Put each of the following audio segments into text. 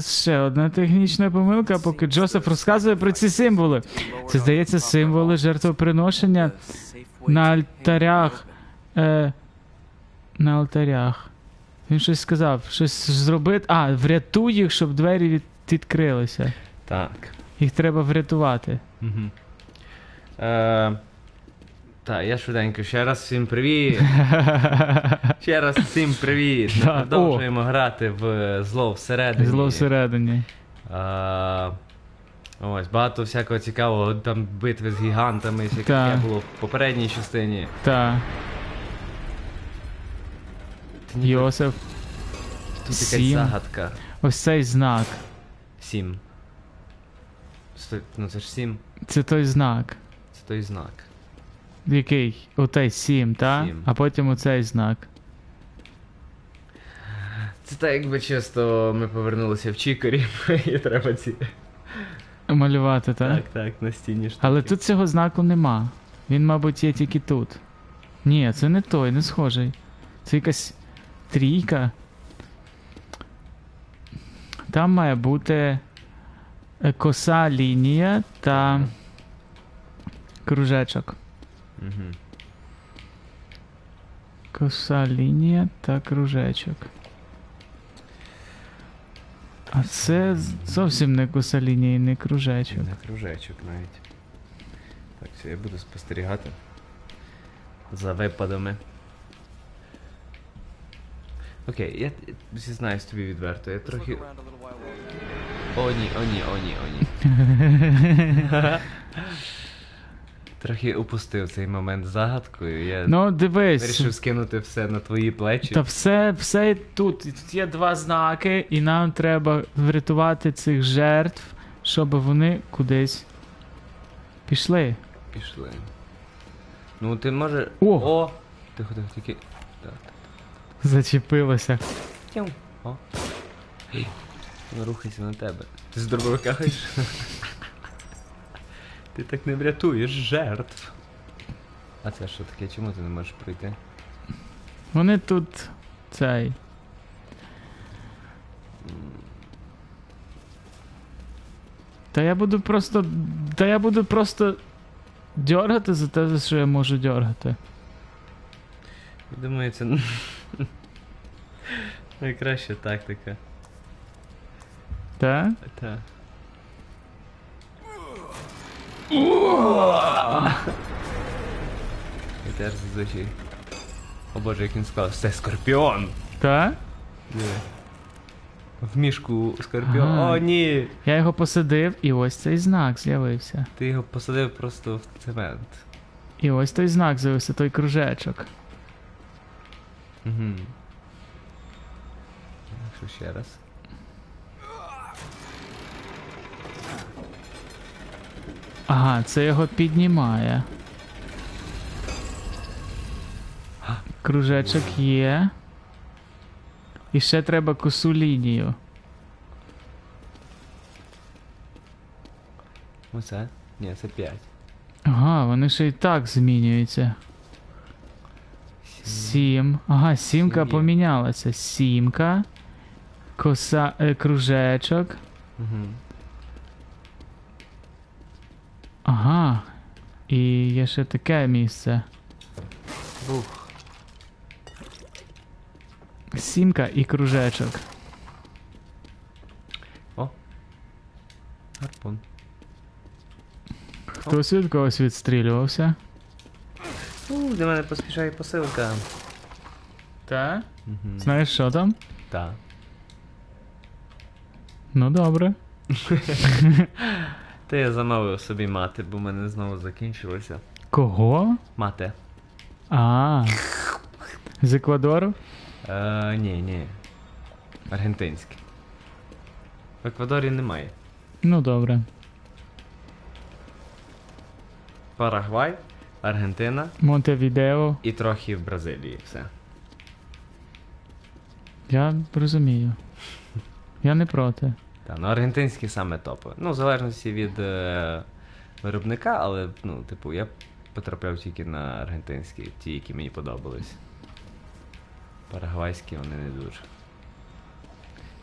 Ще одна технічна помилка, поки Джосеф розказує про ці символи. Це здається символи жертвоприношення на альтарях. Е, на альтарях. Він щось сказав, щось зробити. А, врятуй їх, щоб двері від... відкрилися. Так. Їх треба врятувати. Угу. Е, так, я швиденько. Ще раз всім привіт. Ще раз всім привіт. Ми Да, продовжуємо грати в зло всередині. Зло всередині. Е, ось, багато всякого цікавого. Там битви з гігантами, всяке Так. було в попередній частині. Та. Та Йосиф. Тут якась Сім. загадка. Ось цей знак. Сім. Сто- Ну це ж сім. Це той знак. Це той знак. Який? Отей сім, та? Сім. А потім оцей знак. Це так, якби чисто ми повернулися в Чікорі, і треба ці. Малювати, та? Так, так, на стіні штуки. Але тут цього знаку нема. Він, мабуть, є тільки тут. Ні, це не той, не схожий. Це якась трійка. Там має бути е, коса лінія та кружечок. Угу. Коса лінія та кружечок. А це зовсім не коса лінія і не кружечок. На кружечок навіть. Так, все, я буду спостерігати. За випадами. Окей, я зізнаюсь тобі відверто, я трохи. О ні, о ні, о ні, о ні. Трохи упустив цей момент загадкою. Я Ну, дивись. вирішив скинути все на твої плечі. Та все, все тут. Тут є два знаки, і нам треба врятувати цих жертв, щоб вони кудись пішли. Пішли. Ну ти може. О! О! Тихо, тихо, тільки. Так. Зачепилося. Тям. О. Рухайся на тебе. Ти з дробовика ходиш? Ти так не врятуєш жертв. А це що таке? Чому ти не можеш пройти? Вони тут цей. Та я буду просто. Та я буду просто дьоргати за те, за що я можу дьоргати. Думаю, це найкраща тактика. Так? Та. Я теж зазвичай. О боже, як він сказав, це скорпіон! Так? Диви. В мішку скорпіон. Ага. О, ні! Я його посадив, і ось цей знак з'явився. Ти його посадив просто в цемент. І ось той знак з'явився, той кружечок. Угу. Що ще раз? Ага, це його піднімає. Кружечок є. І ще треба косу лінію. Оце? Ні, це 5. Ага, вони ще і так змінюються. Сім. Ага, сімка Сім помінялася. Сімка. Коса. Е, кружечок. Угу. Ага. І є ще таке місце. Ух. Сімка і кружечок. О. Гарпун. Хтось від когось відстрілювався. У, до мене поспішає посилка. Так? Угу. Знаєш, що там? Так. Ну добре. Та я замовив собі мати, бо в мене знову закінчилося. Кого? Мати. А. З Еквадору? Е, ні, ні. Аргентинське. В Еквадорі немає. Ну добре. Парагвай, Аргентина Монтевідео. і трохи в Бразилії. Все. Я розумію. Я не проти. Та, ну аргентинські саме топи. Ну, в залежності від е, виробника, але, ну, типу, я потрапляв тільки на аргентинські, ті, які мені подобались. Парагвайські вони не дуже.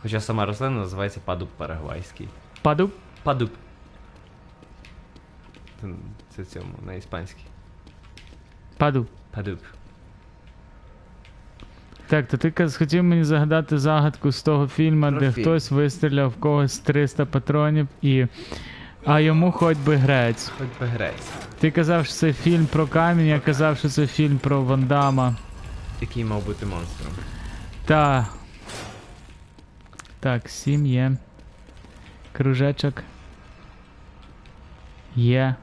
Хоча сама рослина називається падуб парагвайський. Паду? Падуб. Це, цьому, на іспанській. Паду. Падуб. Так, то ти каз- хотів мені загадати загадку з того фільму, де фільм. хтось вистріляв в когось 300 патронів і. А йому хоч би грець. Хоч би грець. Ти казав, що це фільм про камінь, я казав, що це фільм про Вандама. Який мав бути монстром. Та. Так, сім є. Кружечок. Є.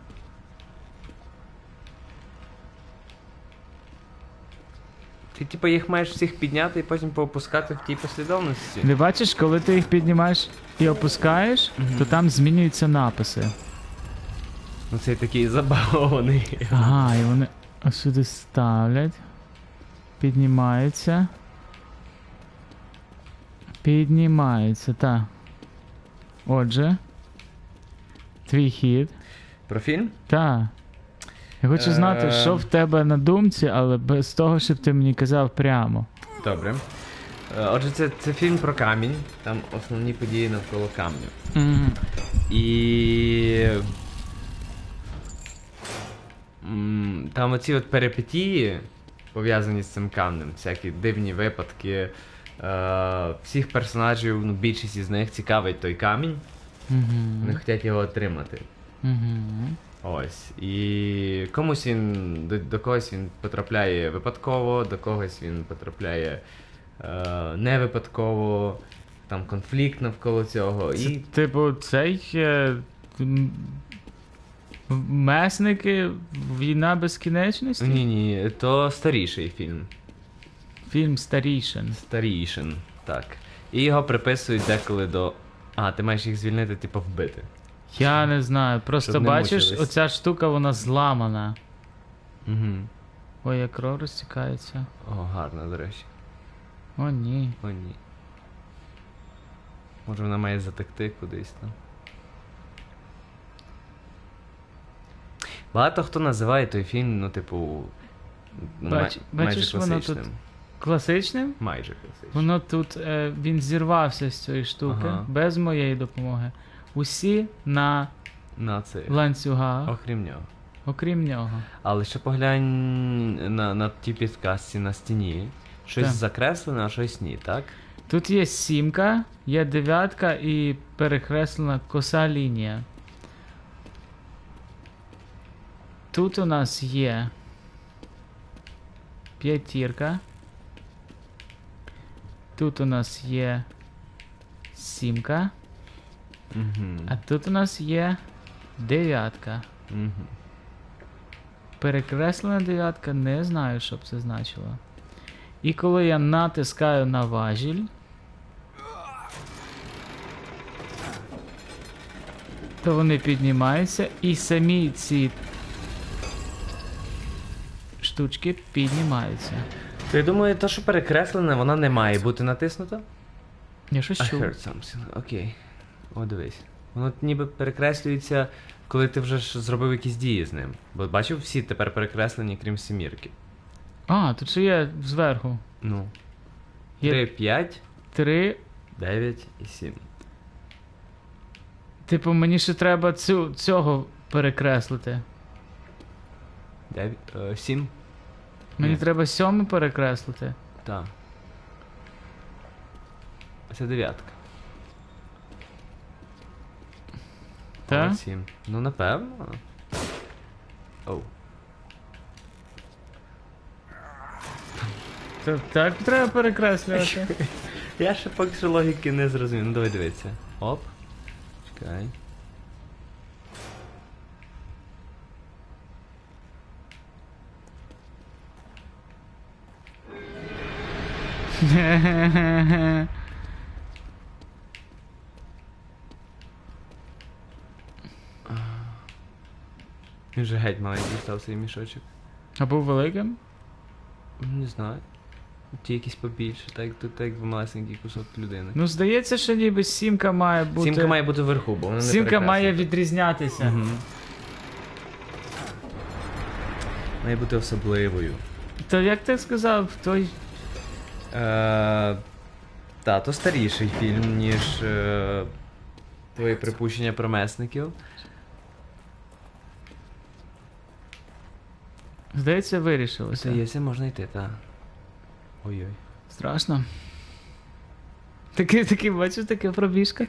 Ти типу їх маєш всіх підняти і потім поопускати в тій послідовності. Ти бачиш, коли ти їх піднімаєш і опускаєш, то там змінюються написи. Ну цей такий забавований. Ага, і вони сюди ставлять. Піднімаються. Піднімаються, так. Отже. Твій хід. Про фільм? Так. Я хочу знати, що в тебе на думці, але без того, щоб ти мені казав прямо. Добре. Е, Отже, це, це фільм про камінь. Там основні події навколо камню. Мгм. І. Там оці от перипетії, пов'язані з цим камнем, всякі дивні випадки. Е, всіх персонажів, ну, більшість із них цікавить той камінь, Мгм. вони хочуть його отримати. Мгм. Ось. І комусь він до, до когось він потрапляє випадково, до когось він потрапляє е, не випадково, там конфлікт навколо цього. Це, І типу, цей. е, Месники, війна безкінечності? ні, ні, то старіший фільм. Фільм Старішин. Старішин, так. І його приписують деколи до. А, ти маєш їх звільнити, типу вбити. Я не знаю. Просто Щоб не бачиш, мучились. оця штука вона зламана. Угу. Ой, як кров розтікається. О, гарно, до речі. О, ні. О, ні. Може вона має затекти кудись там. Багато хто називає той фільм, ну, типу. Бач- майже бачиш, воно тут класичним. Класичним? Майже класичним. Воно тут е, він зірвався з цієї штуки Ага. без моєї допомоги. Усі на На це. ланцюгах, Окрім нього. окрім нього. Але ще поглянь на, на ті підказці на стіні. Щось Так. закреслене, а щось ні, так? Тут є сімка, є дев'ятка і перекреслена коса лінія. Тут у нас є п'ятірка. Тут у нас є сімка, Угу. а тут у нас є дев'ятка. Угу. Перекреслена дев'ятка, не знаю, що б це значило. І коли я натискаю на важіль, то вони піднімаються і самі ці штучки піднімаються. То я думаю, те, що перекреслене, вона не має бути натиснута. Я щось I heard something. Окей. О, дивись. Воно ніби перекреслюється, коли ти вже ж зробив якісь дії з ним. Бо бачив, всі тепер перекреслені, крім семірки. А, тут ще є зверху. Ну. Є 3, 5, три. 9 і 7. Типу, мені ще треба цю, цього перекреслити. 9, е, 7. Мені Ні. треба сьому перекреслити. Так. Це дев'ятка. Так? 7. Ну, напевно. Оу. Так, так треба перекреслювати. Я ще поки що логіки не зрозумів. Ну давай дивитися. Оп. Чекай. Він вже геть маленький став цей мішочок. А був великим? Не знаю. Ті якісь побільше, так тут так малесенький кусок людини. Ну, здається, що ніби сімка має бути. Сімка має бути вверху, бо вона не Сімка має відрізнятися. Мгм. Має бути особливою. То як ти сказав, той. Е, Та, то старіший фільм, ніж е, твої припущення про месників. Здається, вирішилося. Здається, можна йти, так. Ой-ой. Страшно. Таке, таке, бачиш, таке пробіжка.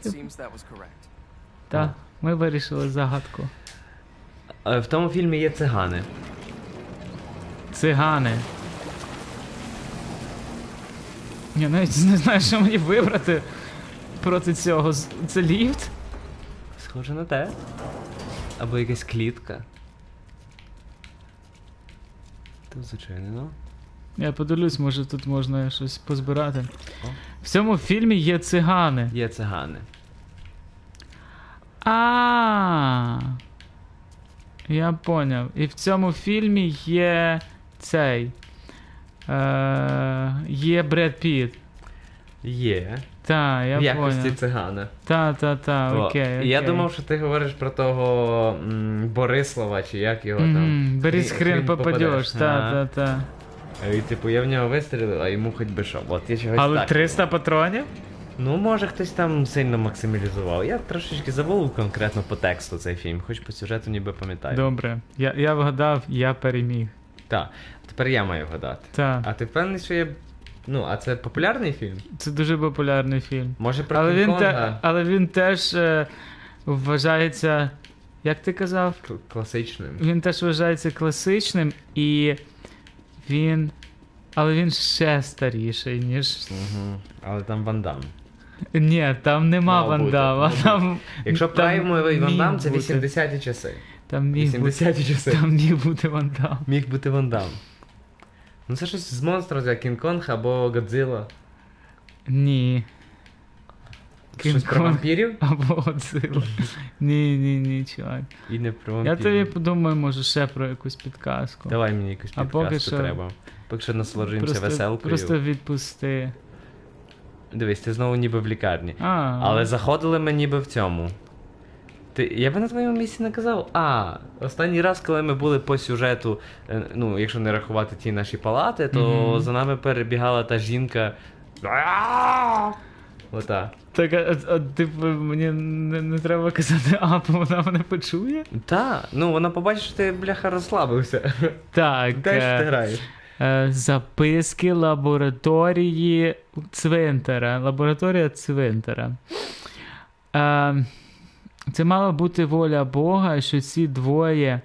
Так, ми вирішили загадку. Е, В тому фільмі є цигани. Цигани. Я навіть не знаю, що мені вибрати проти цього. Це ліфт? Схоже на те. Або якась клітка. Тут зачинено. Я подивлюсь, може тут можна щось позбирати. О. В цьому фільмі є цигани. Є цигани. А. Я поняв. І в цьому фільмі є цей. Е, є Бред Піт. Є. Та, я в якості поняв. цигана. Та, та, та, О, окей. окей. і Я думав, що ти говориш про того м, Борислава, чи як його там. Мгм, Берись Хрін- хрен попадеш. Та, Ага. та, та. І типу, я в нього вистрілив, а йому хоч би що. От я чогось Але так. 300 патронів? Ну, може, хтось там сильно максималізував. Я трошечки забув конкретно по тексту цей фільм, хоч по сюжету ніби пам'ятаю. Добре. Я, я вгадав, я переміг. Так, тепер я маю вгадати. Та. А ти впевнений, що є. Ну, а це популярний фільм? Це дуже популярний фільм. Може про Але він, те, але він теж е, вважається. Як ти казав? К- класичним. Він теж вважається класичним і він. Але він ще старіший, ніж. Угу. Але там Ван Дам. Ні, там нема бути, бути. Там, Якщо там праймовий Ван Дам, це бути. 80-ті часи. Там міг, бути, 80-ті часи. там міг бути Вандам. Міг бути Ван Дам. Ну це щось з монстрів, як Кінг-Конг або Годзилла. Ні. Щось про вампірів? Або Годзилла. Ні, ні, ні, чувак. І не про Я тобі подумаю, може, ще про якусь підказку. Давай мені якусь А підказку поки що- треба. Поки що насолоджуємося Просто, веселкою. просто відпусти. Дивись, ти знову ніби в лікарні. А, Але заходили ми ніби в цьому. Ти, я би на твоєму місці не казав. А, останній раз, коли ми були по сюжету, е, ну, якщо не рахувати ті наші палати, то Мгм. за нами перебігала та жінка. Ота. Так, а, а, типу, мені не, не треба казати, а, бо вона мене почує? Та, ну вона побачить, що ти, бляха, розслабився. Так. Де ж ти е, граєш? е, записки лабораторії цвинтара. Лабораторія цвинтара. Е, це мала бути воля Бога, що ці двоє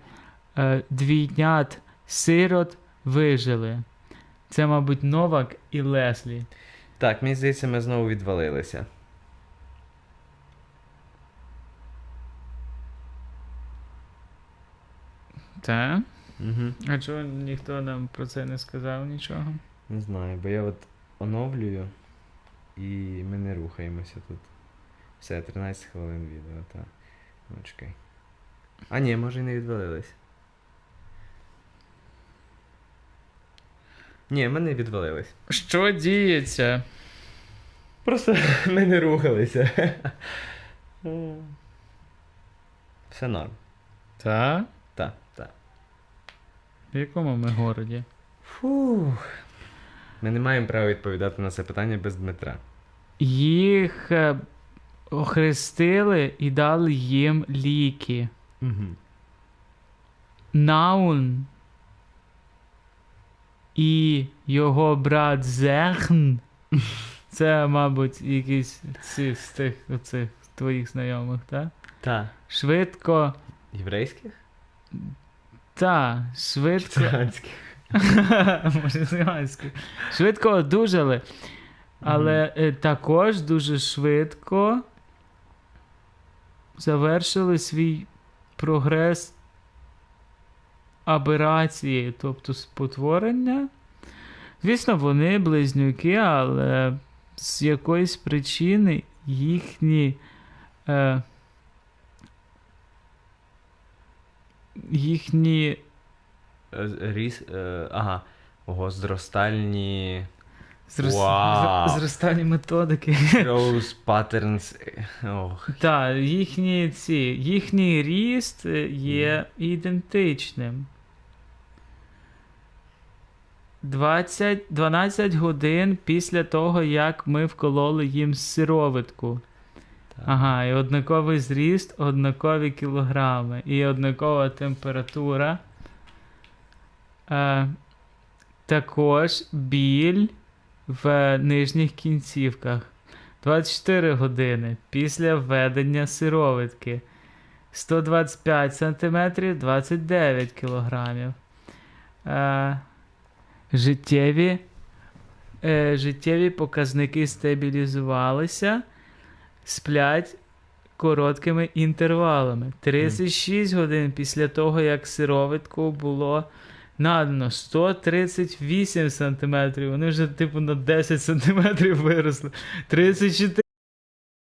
е, двійнят сирот вижили. Це, мабуть, Новак і Леслі. Так, мені здається, ми знову відвалилися. Так? Угу. А чого ніхто нам про це не сказав нічого? Не знаю, бо я от оновлюю і ми не рухаємося тут. Все, 13 хвилин відео, так. Ну, чекай. А ні, може і не відвалились. Ні, ми не відвалились. Що діється? Просто ми не рухалися. Все норм. Так? Так, так. В якому ми городі? Фух. Ми не маємо права відповідати на це питання без Дмитра. Їх е, охрестили і дали їм ліки. Угу. Наун і його брат Зехн. Це, мабуть, якісь ці, з тих оцих твоїх знайомих, так? Так. Швидко. Єврейських? Та, швидко. Циганських. Може, циганських. Швидко одужали. Але е, також дуже швидко завершили свій прогрес аберації, тобто спотворення. Звісно, вони близнюки, але з якоїсь причини їхні. Е, їхні Е, Ріс. е, Ага. Зростальні. Зрос... Вау. зр- зростальні методики. Rose Patterns. Ох. Так, їхні ці, їхній ріст є ідентичним. 20, 12 годин після того, як ми вкололи їм сироватку. Так. Ага, і однаковий зріст, однакові кілограми і однакова температура. Е, також біль в нижніх кінцівках. 24 години після введення сироватки. 125 см 29 кг. Е, життєві, е, життєві показники стабілізувалися сплять короткими інтервалами. 36 годин після того, як сироватку було надано 138 см. Вони вже, типу, на 10 см виросли. 34